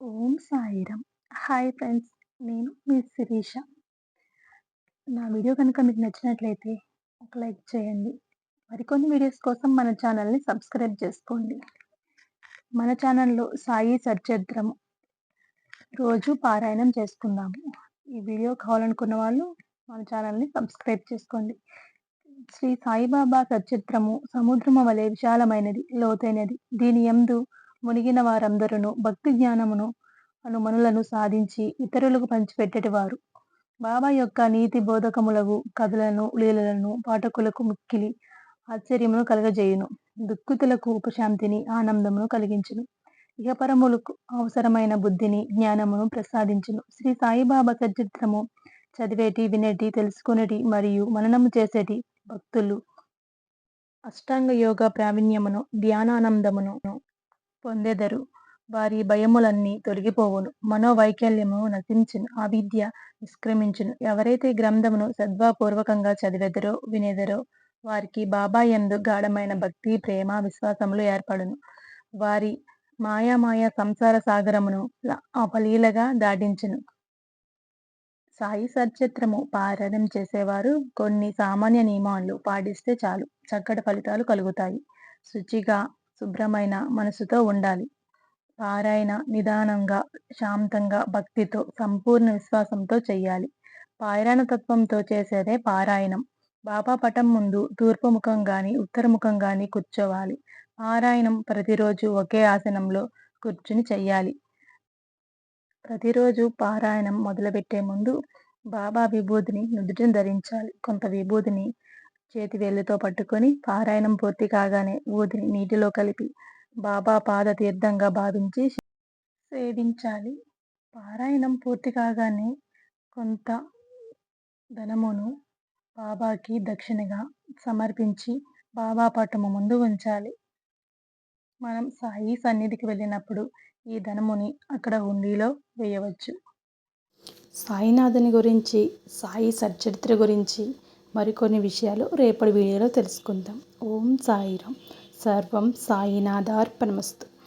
ఓం Sairam. Hi friends నేను మీ శిరీష. నా video కనుక మీకు నచ్చినట్లయితే ఒక లైక్ చేయండి. మరికొన్ని వీడియోస్ కోసం మన ఛానల్ని సబ్స్క్రైబ్ చేసుకోండి. మన ఛానల్లో సాయి సచరిత్రము రోజు పారాయణం చేసుకుందాము ఈ వీడియో కావాలనుకున్న వాళ్ళు మన ఛానల్ని సబ్స్క్రైబ్ చేసుకోండి. శ్రీ సాయిబాబా సచరిత్రము సముద్రము వలె విశాలమైనది లోతైనది. దీని ఎందు మునిగిన వారందరూ భక్తి జ్ఞానమును అనుమనులను సాధించి ఇతరులకు పంచిపెట్టేటివారు. బాబా యొక్క నీతి బోధకములకు కథలను లీలలను పాఠకులకు మిక్కిలి ఆశ్చర్యమును కలగజేయును. దుఃఖితులకు ఉపశాంతిని ఆనందమును కలిగించును. ఇహపరములకు అవసరమైన బుద్ధిని జ్ఞానమును ప్రసాదించును. శ్రీ సాయిబాబా చరిత్రము చదివేటి వినేటి తెలుసుకునేటి మరియు మననము చేసేటి భక్తులు అష్టాంగ యోగ ప్రావీణ్యమును ధ్యానానందమును పొందెదరు. వారి భయములన్నీ తొలగిపోవును. మనోవైకల్యము నశించును. అవిద్య నిష్క్రమించును. ఎవరైతే గ్రంథమును సద్వాపూర్వకంగా చదివెదరో వినేదరో వారికి బాబా ఎందు గాఢమైన భక్తి ప్రేమ విశ్వాసములు ఏర్పడును. వారి మాయామాయ సంసార సాగరమును అపలీలగా దాటించును. సాయి సచిత్రము పారాయణం చేసేవారు. కొన్ని సామాన్య నియమాలు పాటిస్తే చాలు. చక్కటి ఫలితాలు కలుగుతాయి. శుచిగా శుభ్రమైన మనసుతో ఉండాలి. పారాయణ నిదానంగా శాంతంగా భక్తితో సంపూర్ణ విశ్వాసంతో చెయ్యాలి. పారాయణ తత్వంతో చేసేదే పారాయణం. బాబా పటం ముందు తూర్పు ముఖం గాని ఉత్తర ముఖం గాని కూర్చోవాలి. పారాయణం ప్రతిరోజు ఒకే ఆసనంలో కూర్చుని చెయ్యాలి. ప్రతిరోజు పారాయణం మొదలుపెట్టే ముందు బాబా విభూతిని నుదుటిని ధరించాలి. కొంత విభూతిని చేతి వేళ్ళతో పట్టుకొని పారాయణం పూర్తి కాగానే ఊదిని నీటిలో కలిపి బాబా పాద తీర్థంగా భావించి సేవించాలి. పారాయణం పూర్తి కాగానే కొంత ధనమును బాబాకి దక్షిణగా సమర్పించి బాబా పటము ముందు ఉంచాలి. మనం సాయి సన్నిధికి వెళ్ళినప్పుడు ఈ ధనముని అక్కడ హుండీలో వేయవచ్చు. సాయినాథుని గురించి సాయి సచ్చరిత్ర గురించి మరికొన్ని విషయాలు రేపటి వీడియోలో తెలుసుకుందాం. ఓం సాయిరం సర్వం సాయినాథార్పణమస్తు.